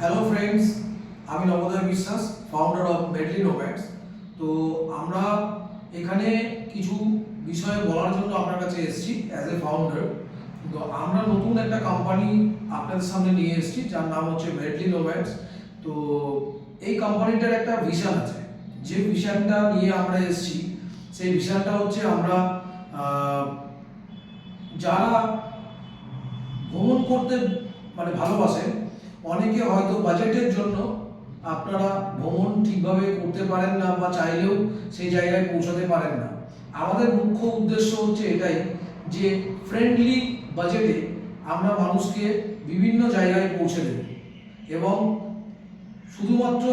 Hello friends আমি নবোদয় বিশ্বাস founder of madly নোম্যাডস তো আমরা এখানে কিছু বিষয়ে বলার জন্য আপনার কাছে এসেছি অ্যাজ এ ফাউন্ডার তো আমরা নতুন একটা কোম্পানি আপনাদের সামনে নিয়ে এসেছি, যার নাম হচ্ছে মেডলি নোম্যাডস তো এই কোম্পানিটার একটা ভিশন আছে। যে ভিশনটা নিয়ে আমরা এসেছি, সেই ভিশনটা হচ্ছে আমরা যারা ভ্রমণ করতে মানে ভালোবাসেন অনেকে হয়তো বাজেটের জন্য আপনারা ভ্রমণ ঠিকভাবে করতে পারেন না বা চাইলেও সেই জায়গায় পৌঁছাতে পারেন না। আমাদের মুখ্য উদ্দেশ্য হচ্ছে এটাই যে ফ্রেন্ডলি বাজেটে আমরা মানুষকে বিভিন্ন জায়গায় পৌঁছে দেব এবং শুধুমাত্র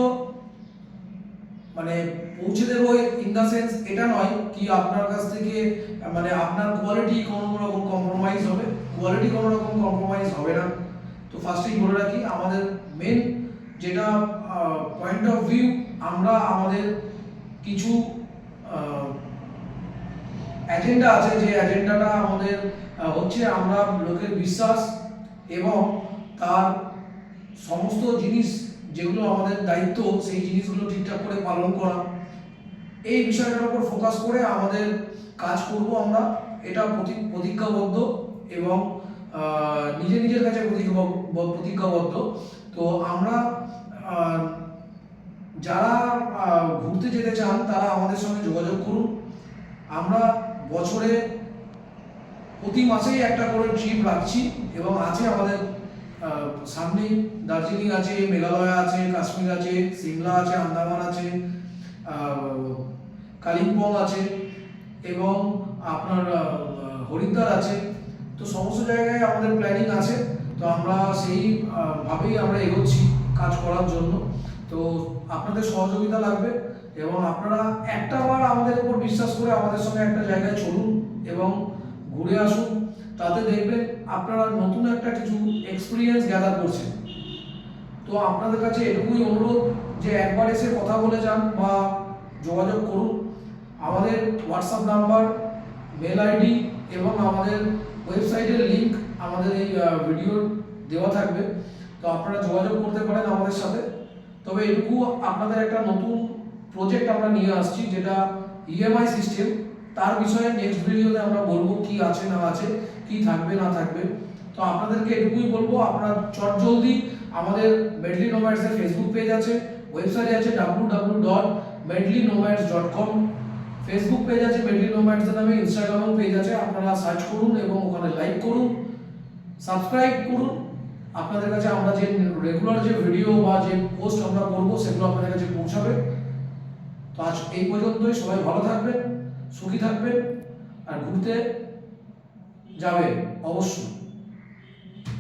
মানে পৌঁছে দেবো ইন দ্য সেন্স এটা নয় কি আপনার কাছ থেকে মানে আপনার কোয়ালিটি কোনো রকম কম্প্রোমাইজ হবে। কোয়ালিটি কোনো রকম কম্প্রোমাইজ হবে না। তো ফার্স্টেই বলে রাখি, আমাদের মেন যেটা পয়েন্ট অফ ভিউ আমরা আমাদের কিছু এজেন্ডা আছে, যে এজেন্ডাটা আমাদের হচ্ছে আমরা লোকের বিশ্বাস এবং তার সমস্ত জিনিস যেগুলো আমাদের দায়িত্ব, সেই জিনিসগুলো ঠিকঠাক করে পালন করা। এই বিষয়টার উপর ফোকাস করে আমাদের কাজ করব আমরা। এটা প্রতি- প্রতিজ্ঞাবদ্ধ এবং নিজে নিজের কাছে প্রতিজ্ঞা- প্রতিজ্ঞাবদ্ধ। তো আমরা যারা ঘুরতে যেতে চান তারা আমাদের সঙ্গে যোগাযোগ করুন। আমরা বছরে প্রতি মাসেই একটা করে ট্রিপ রাখছি এবং আছে আমাদের আহ, সামনেই দার্জিলিং আছে মেঘালয় আছে কাশ্মীর আছে সিমলা আছে আন্দামান আছে কালিম্পং আছে এবং আপনার হরিদ্বার আছে। তো সমস্ত জায়গায় আমাদের প্ল্যানিং আছে। তো আমরা সেই আহ, ভাবেই আমরা এগোচ্ছি কাজ করার জন্য। তো আপনাদের সহযোগিতা লাগবে এবং আপনারা একটা বার আমাদের উপর বিশ্বাস করে আমাদের সঙ্গে একটা জায়গায় চলুন এবং ঘুরে আসুন। তাতে দেখবেন আপনারা নতুন একটা কিছু এক্সপিরিয়েন্স গ্যাদার করছেন। তো আপনাদের কাছে এটুকুই অনুরোধ যে একবার এসে কথা বলে যান বা যোগাযোগ করুন। আমাদের হোয়াটসঅ্যাপ নাম্বার মেল আইডি এবং আমাদের ওয়েবসাইটের লিংক আমাদের এই ভিডিও দেওয়া থাকবে। তো আপনারা যোগাযোগ করতে পারেন আমাদের সাথে। তবে এটুকু আপনাদের একটা নতুন প্রজেক্ট আমরা নিয়ে আসছি, যেটা ইএমআই সিস্টেম তার বিষয়ে নেক্সট ভিডিওতে আমরা বলব কি আছে না আছে, কি থাকবে না থাকবে। তো আপনাদেরকে এটুকুই বলব, আপনারা চট জলদি আমাদের মেডলি নোম্যাডসের ফেসবুক পেজ আছে ওয়েবসাইট আছে W W dot Medley Nomads dot com Facebook page আছে মেডলি নোম্যাডস নামে ইনস্টাগ্রামও পেজ আছে, আপনারা সার্চ করুন এবং ওখানে লাইক করুন সাবস্ক্রাইব করুন। আপনাদের কাছে আমরা যে রেগুলার যে ভিডিও বা যে পোস্ট আমরা করব, সেগুলো আপনাদের কাছে পৌঁছাবে। তো আজ এই পর্যন্তই, সবাই ভালো থাকবেন, সুখী থাকবেন, আর ঘুরতে যাবেন, অবশ্যই।